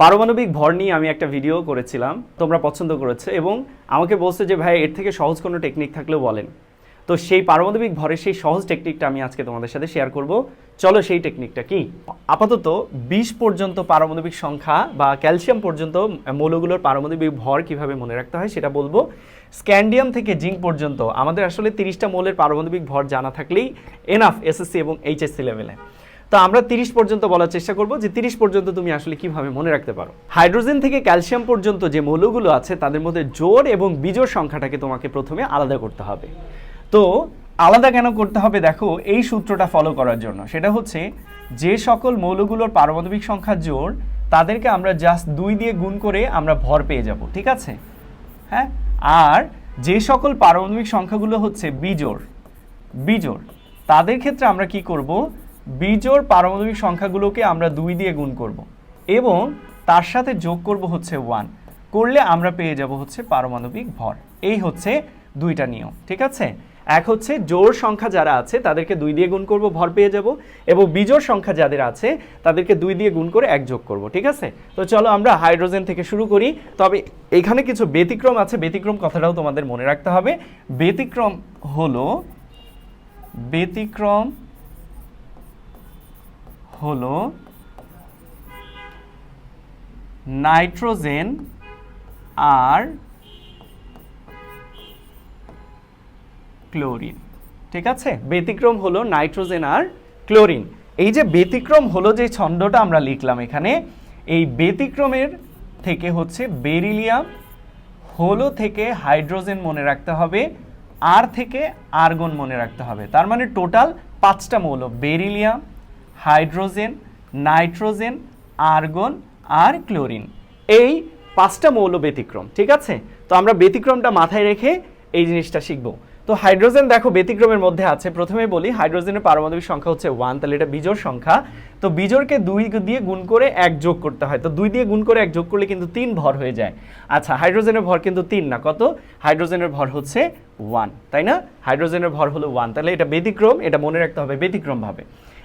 পারমাণবিক ভর নিয়ে আমি একটা ভিডিও করেছিলাম, তোমরা পছন্দ করেছে, এবং আমাকে বলছে যে, ভাই, এর থেকে সহজ কোনো টেকনিক থাকলেও বলেন। তো সেই পারমাণবিক ভরের সেই সহজ টেকনিকটা আমি আজকে তোমাদের সাথে শেয়ার করব। চলো সেই টেকনিকটা কি? আপাতত বিশ পর্যন্ত পারমাণবিক সংখ্যা বা ক্যালসিয়াম পর্যন্ত মৌলগুলোর পারমাণবিক ভর কীভাবে মনে রাখতে হয় সেটা বলব। স্ক্যান্ডিয়াম থেকে জিঙ্ক পর্যন্ত আমাদের আসলে তিরিশটা মৌলের পারমাণবিক ভর জানা থাকলেই এনাফ এসএসসি এবং এইচএসসি লেভেলে তো আমরা তিরিশ পর্যন্ত বলার চেষ্টা করব যে তিরিশ পর্যন্ত তুমি আসলে কীভাবে মনে রাখতে পারো। হাইড্রোজেন থেকে ক্যালসিয়াম পর্যন্ত যে মৌলগুলো আছে, তাদের মধ্যে জোর এবং বিজোড় সংখ্যাটাকে তোমাকে প্রথমে আলাদা করতে হবে। তো আলাদা কেন করতে হবে? দেখো, এই সূত্রটা ফলো করার জন্য। সেটা হচ্ছে, যে সকল মৌলগুলোর পারমাণবিক সংখ্যা জোর তাদেরকে আমরা জাস্ট দুই দিয়ে গুণ করে আমরা ভর পেয়ে যাব, ঠিক আছে? হ্যাঁ? আর যে সকল পারমাণবিক সংখ্যাগুলো হচ্ছে বিজোড় বিজোড়, তাদের ক্ষেত্রে আমরা কি করব? বিজোড় পারমাণবিক সংখ্যাগুলোকে আমরা দুই দিয়ে গুণ করব এবং তার সাথে যোগ করব হচ্ছে ওয়ান করলে আমরা পেয়ে যাব হচ্ছে পারমাণবিক ভর। এই হচ্ছে দুইটা নিয়ম, ঠিক আছে? এক হচ্ছে জোড় সংখ্যা যারা আছে, তাদেরকে দুই দিয়ে গুণ করব, ভর পেয়ে যাব, এবং বিজোড় সংখ্যা যাদের আছে, তাদেরকে দুই দিয়ে গুণ করে এক যোগ করব, ঠিক আছে? তো চলো আমরা হাইড্রোজেন থেকে শুরু করি। তবে এখানে কিছু ব্যতিক্রম আছে, ব্যতিক্রম কথাটাও তোমাদের মনে রাখতে হবে। ব্যতিক্রম হলো, ব্যতিক্রম হলো নাইট্রোজেন আর ক্লোরিন। ঠিক আছে? ব্যতিক্রম হলো নাইট্রোজেন আর ক্লোরিন। এই যে ব্যতিক্রম হলো যে ছন্দটা আমরা লিখলাম এখানে, এই ব্যতিক্রমের থেকে হচ্ছে বেরিলিয়াম, হলো থেকে হাইড্রোজেন মনে রাখতে হবে, আর থেকে আর্গন মনে রাখতে হবে। তার মানে টোটাল পাঁচটা মৌল, বেরিলিয়াম হাইড্রোজেন, নাইট্রোজেন, আর্গন আর ক্লোরিন। এই পাঁচটা মৌল ব্যতিক্রম, ঠিক আছে? তো আমরা ব্যতিক্রমটা মাথায় রেখে এই জিনিসটা শিখব। তো হাইড্রোজেন দেখো ব্যতিক্রমের মধ্যে আছে। প্রথমে বলি, হাইড্রোজেনের পারমাণবিক সংখ্যা হচ্ছে ওয়ান তাহলে এটা বিজোড় সংখ্যা। তো বিজোড়কে দুই দিয়ে গুণ করে এক যোগ করতে হয়। তো দুই দিয়ে গুণ করে এক যোগ করলে কিন্তু তিন ভর হয়ে যায়। আচ্ছা হাইড্রোজেনের ভর কিন্তু তিন না, কত? হাইড্রোজেনের ভর হচ্ছে ওয়ান তাই না? হাইড্রোজেনের ভর হলো ওয়ান তাহলে এটা ব্যতিক্রম, এটা মনে রাখতে হবে ব্যতিক্রমভাবে।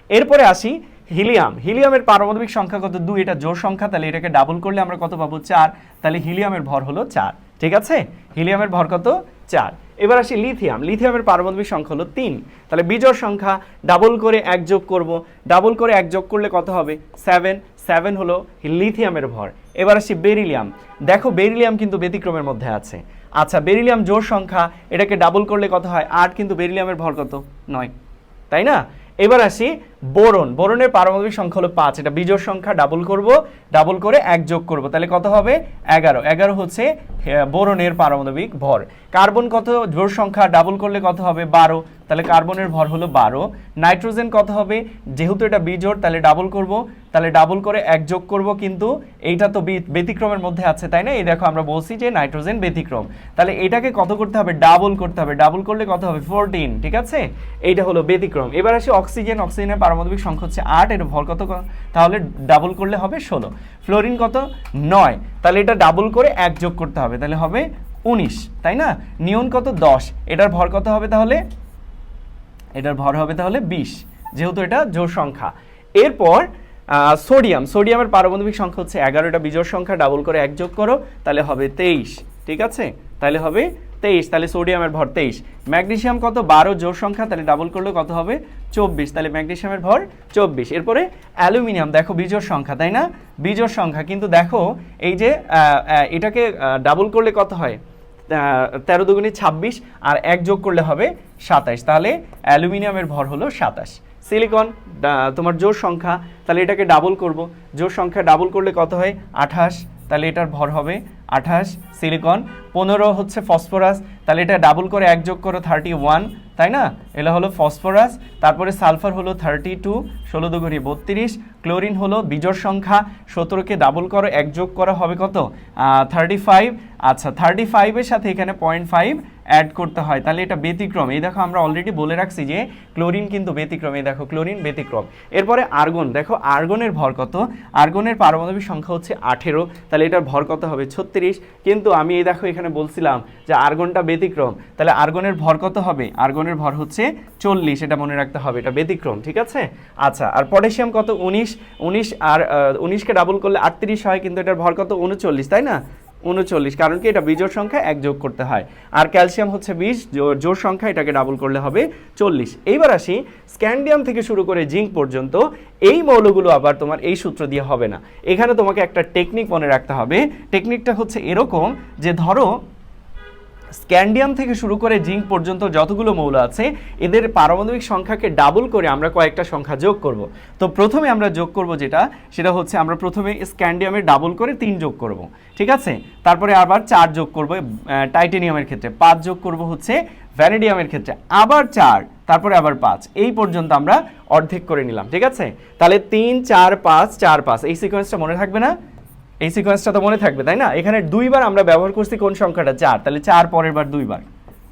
এরপরে আসি হিলিয়াম। হিলিয়ামের পারমাণবিক সংখ্যা কত? দুই, এটা জোর সংখ্যা, তাহলে এটাকে ডাবল করলে আমরা কত পাবো? চার। তাহলে হিলিয়ামের ভর হলো চার। ঠিক আছে? হিলিয়ামের ভর কত? চার। এবার আসি লিথিয়াম। লিথিয়ামের পারমাণবিক সংখ্যা হলো তিন। তাহলে বিজোড় সংখ্যা ডাবল করে এক যোগ করব। ডাবল করে এক যোগ করলে কত হবে? সেভেন সেভেন হলো লিথিয়ামের ভর। এবার আসি বেরিলিয়াম। দেখো বেরিলিয়াম কিন্তু ব্যতিক্রমের মধ্যে আছে। আচ্ছা বেরিলিয়াম জোর সংখ্যা, এটাকে ডাবল করলে কত হয়? আট, কিন্তু বেরিলিয়ামের ভর কত? নয়। তাই না? এবার আসি বোরন। বরণের পারমাণবিক সংখ্যা হলো পাঁচ। এটা বিজোর সংখ্যা ডাবল করব ডাবল করে এক যোগ করব। তাহলে কত হবে? এগারো। এগারো হচ্ছে বরণের পারমাণবিক ভর। কার্বন কত? জোর সংখ্যা ডাবল করলে কত হবে? বারো। তাহলে কার্বনের ভর হলো বারো। নাইট্রোজেন কত হবে? যেহেতু এটা বিজোড় তাহলে ডাবল করব। তাহলে ডাবল করে এক যোগ করব কিন্তু এইটা তো ব্যতিক্রমের মধ্যে আছে, তাই না? এই দেখো আমরা বলছি যে নাইট্রোজেন ব্যতিক্রম। তাহলে এটাকে কত করতে হবে? ডাবল করতে হবে। ডাবল করলে কত হবে? ফোরটিন ঠিক আছে? এইটা হলো ব্যতিক্রম। এবার আসি অক্সিজেন অক্সিজেনের পারমাণবিক সংখ্যা হচ্ছে আট, এর ভর কত তাহলে ডাবল করলে হবে ষোলো। ফ্লোরিন কত? নয়। তাহলে এটা ডাবল করে এক যোগ করতে হবে। তাহলে হবে উনিশ, তাই না? নিয়ন কত? দশ। এটার ভর কত হবে তাহলে? এটার ভর হবে তাহলে বিশ, যেহেতু এটা জোর সংখ্যা। এরপর সোডিয়াম সোডিয়ামের পারমাণবিক সংখ্যা হচ্ছে এগারো এটা বিজোড় সংখ্যা ডাবল করে এক যোগ করো, তাহলে হবে তেইশ, ঠিক আছে? তাহলে হবে তেইশ, তাহলে সোডিয়ামের ভর তেইশ। ম্যাগনেশিয়াম কত? বারো জোর সংখ্যা, তাহলে ডাবল করলে কত হবে? চব্বিশ, তাহলে ম্যাগনেশিয়ামের ভর চব্বিশ। এরপরে অ্যালুমিনিয়াম, দেখো বিজোড় সংখ্যা, তাই না? বিজোড় সংখ্যা, কিন্তু দেখো এই যে এটাকে ডাবল করলে কত হয়? তেরো দুগুণে ছাব্বিশ আর এক যোগ করলে হবে সাতাশ। তাহলে অ্যালুমিনিয়ামের ভর হলো সাতাশ। সিলিকন তোমার জোর সংখ্যা, তাহলে এটাকে ডাবল করব। জোর সংখ্যা ডাবল করলে কত হয়? আঠাশ। তাহলে এটার ভর হবে আঠাশ সিলিকন পনেরো হচ্ছে ফসফরাস তাহলে এটা ডাবল করে এক যোগ করো থার্টি ওয়ান তাই না? এটা হলো ফসফরাস তারপরে সালফার হলো থার্টি টু ষোলো দুগুণি বত্রিশ ক্লোরিন হলো বিজোড় সংখ্যা, সতেরোকে ডাবল করো, এক যোগ করা হবে কত? থার্টি ফাইভ আচ্ছা থার্টি ফাইভের সাথে এখানে পয়েন্ট ফাইভ অ্যাড করতে হয়, তাহলে এটা ব্যতিক্রম, এই দেখো আমরা অলরেডি বলে রাখছি যে ক্লোরিন কিন্তু ব্যতিক্রম, এই দেখো ক্লোরিন ব্যতিক্রম। এরপরে আর্গন দেখো আর্গনের ভর কত? আর্গনের পারমাণবিক সংখ্যা হচ্ছে আঠেরো, তাহলে এটার ভর কত হবে? ছত্রিশ ছত্রিশ, কিন্তু আমি এই দেখো এখানে বলছিলাম যে আর্গনটা ব্যতিক্রম। তাহলে আর্গনের ভর কত হবে? আর্গনের ভর হচ্ছে চল্লিশ, এটা মনে রাখতে হবে, এটা ব্যতিক্রম, ঠিক আছে? আচ্ছা আর পটাশিয়াম কত? উনিশ উনিশ আর উনিশকে ডাবল করলে আটত্রিশ হয়, কিন্তু এটার ভর কত? উনচল্লিশ, তাই না? উনচল্লিশ, কারণ কি এটা বিজোড় সংখ্যা এক যোগ করতে হয়। আর ক্যালসিয়াম হচ্ছে বিশ জোর সংখ্যা এটাকে ডাবল করলে হবে চল্লিশ। এইবার আসি স্ক্যান্ডিয়াম থেকে শুরু করে জিঙ্ক পর্যন্ত, এই মৌলগুলো আবার তোমার এই সূত্র দিয়ে হবে না। এখানে তোমাকে একটা টেকনিক মনে রাখতে হবে। টেকনিকটা হচ্ছে এরকম যে ধরো স্ক্যান্ডিয়াম থেকে শুরু করে জিঙ্ক পর্যন্ত যতগুলো মৌল আছে, এদের পারমাণবিক সংখ্যাকে ডাবল করে আমরা কয়েকটা সংখ্যা যোগ করব। তো প্রথমে আমরা যোগ করব যেটা, সেটা হচ্ছে আমরা প্রথমে স্ক্যান্ডিয়ামের ডাবল করে তিন যোগ করব, ঠিক আছে? তারপরে আবার চার যোগ করব টাইটেনিয়ামের ক্ষেত্রে। পাঁচ যোগ করব হচ্ছে ভ্যানেডিয়ামের ক্ষেত্রে। আবার চার, তারপরে আবার পাঁচ, এই পর্যন্ত আমরা অর্ধেক করে নিলাম, ঠিক আছে? তাহলে তিন, চার, পাঁচ চার, পাঁচ, এই সিকোয়েন্সটা মনে থাকবে না? এই সিকোয়েন্সটা তো মনে থাকবে, তাই না? এখানে দুইবার আমরা ব্যবহার করছি কোন সংখ্যাটা? চার। তাহলে চার পরের বার দুইবার।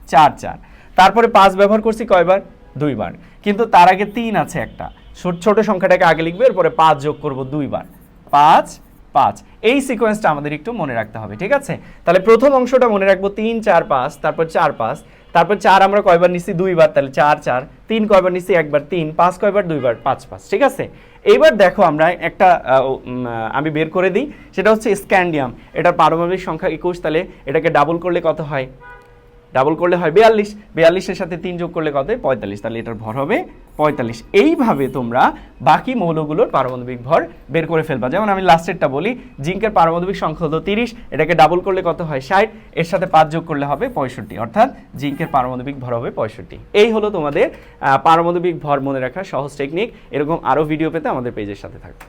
চার চার। তারপরে পাঁচ ব্যবহার করছি কয়বার? দুইবার। কিন্তু তার আগে তিন আছে একটা। ছোট ছোট সংখ্যাটাকে আগে লিখবে, এরপরে পাঁচ যোগ করব দুইবার। পাঁচ পাঁচ। এই সিকোয়েন্সটা আমাদের একটু মনে রাখতে হবে, ঠিক আছে? তাহলে প্রথম অংশটা মনে রাখব, তিন, চার, পাঁচ, তারপর চার, পাঁচ। তারপর চার আমরা কয়বার নিচ্ছি? দুইবার। তাহলে চার চার। তিন কয়বার নিচ্ছি? একবার তিন। পাঁচ কয়বার? দুইবার? পাঁচ পাঁচ। ঠিক আছে? এইবার দেখো আমরা একটা আমি বের করে দিই। সেটা হচ্ছে স্ক্যান্ডিয়াম এটার পারমাণবিক সংখ্যা একুশ, তাহলে এটাকে ডাবল করলে কত হয়? ডাবল করলে হয় বিয়াল্লিশ। বিয়াল্লিশের সাথে তিন যোগ করলে কত হয়? পঁয়তাল্লিশ। তাহলে এটার ভর হবে পঁয়তাল্লিশ। এইভাবে তোমরা বাকি মৌলগুলোর পারমাণবিক ভর বের করে ফেলবা। যেমন আমি লাস্টেরটা বলি, জিঙ্কের পারমাণবিক সংখ্যা হলো তিরিশ, এটাকে ডাবল করলে কত হয়? ষাট। এর সাথে পাঁচ যোগ করলে হবে পঁয়ষট্টি। অর্থাৎ জিঙ্কের পারমাণবিক ভর হবে পঁয়ষট্টি। এই হলো তোমাদের পারমাণবিক ভর মনে রাখার সহজ টেকনিক এরকম আরও ভিডিও পেতে আমাদের পেজের সাথে থাকবে।